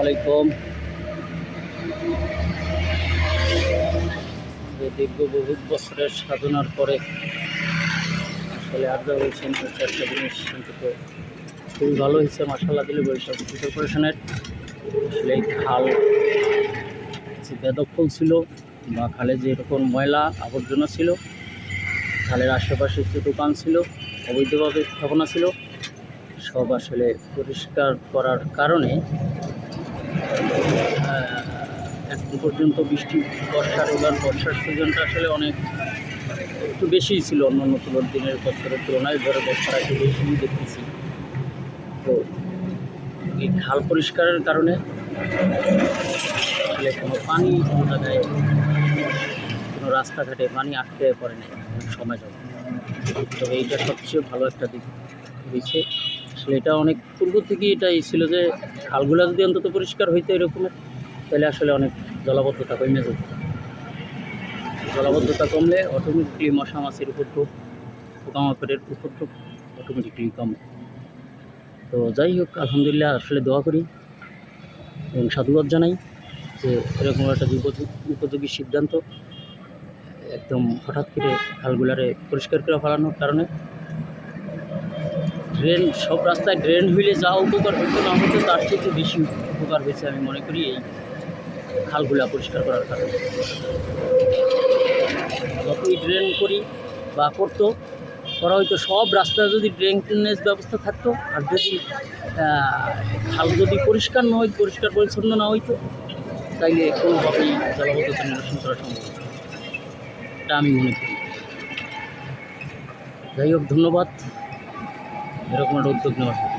আলাইকুম দীর্ঘ বহুত বছরের সাধনার পরে আসলে আড্ডা হচ্ছে একটা জিনিস খুবই ভালো হয়েছে মার্শাল্লাহ দিলে বরিশাল কর্পোরেশনের আসলে খাল যে বেদখল ছিল বা খালে যে এরকম ময়লা আবর্জনা ছিল, খালের আশেপাশে যে দোকান ছিল, অবৈধভাবে স্থাপনা ছিল, সব আসলে পরিষ্কার করার কারণে এখন পর্যন্ত বৃষ্টি, বর্ষার এবার বর্ষার সিজনটা আসলে অনেক একটু বেশিই ছিল অন্য অন্য তুলোর দিনের বছরের তুলনায়, ধরে বর্ষাটা একটু বেশি দেখতেছি। তো এই খাল পরিষ্কারের কারণে কোনো পানি কোনো জায়গায়, কোনো রাস্তাঘাটে পানি আটকে পড়ে নাই সময় যাবে তবে এইটা সবচেয়ে ভালো একটা দিক হয়েছে। আসলে এটা অনেক পূর্ব থেকেই এটাই ছিল যে খালগুলো যদি অন্তত পরিষ্কার হইতো এরকমের তাহলে আসলে অনেক জলাবদ্ধতা কমে যেত। জলাবদ্ধতা কমলে অটোমেটিকলি মশা মাছির উপদ্রব, পোকামাকড়ের উপদ্রব অটোমেটিকলি কমে। তো যাই হোক, আলহামদুলিল্লাহ আসলে দোয়া করি এবং সাধুবাদ জানাই যে এরকম একটা উপযোগী সিদ্ধান্ত একদম হঠাৎ করে খালগুলারে পরিষ্কার করে ফেলানোর কারণে ড্রেন সব রাস্তায় ড্রেন হইলে যা উপকার হতো না হতো তার থেকে বেশি উপকার হয়েছে আমি মনে করি এই খালগুলা পরিষ্কার করার কারণে। যতই ড্রেন করি বা করতো, করা হয়তো সব রাস্তায় যদি ড্রেন ড্রেনেজ ব্যবস্থা থাকতো, আর যদি খাল যদি পরিষ্কার না হইতো, পরিষ্কার পরিচ্ছন্ন না হইতো, তাইলে কোনোভাবেই জলবদ্ধতা নিরসন করা সম্ভব এটা আমি মনে করি। যাই হোক, ধন্যবাদ। এরকম একটা উদ্যোগ নেওয়ার জন্য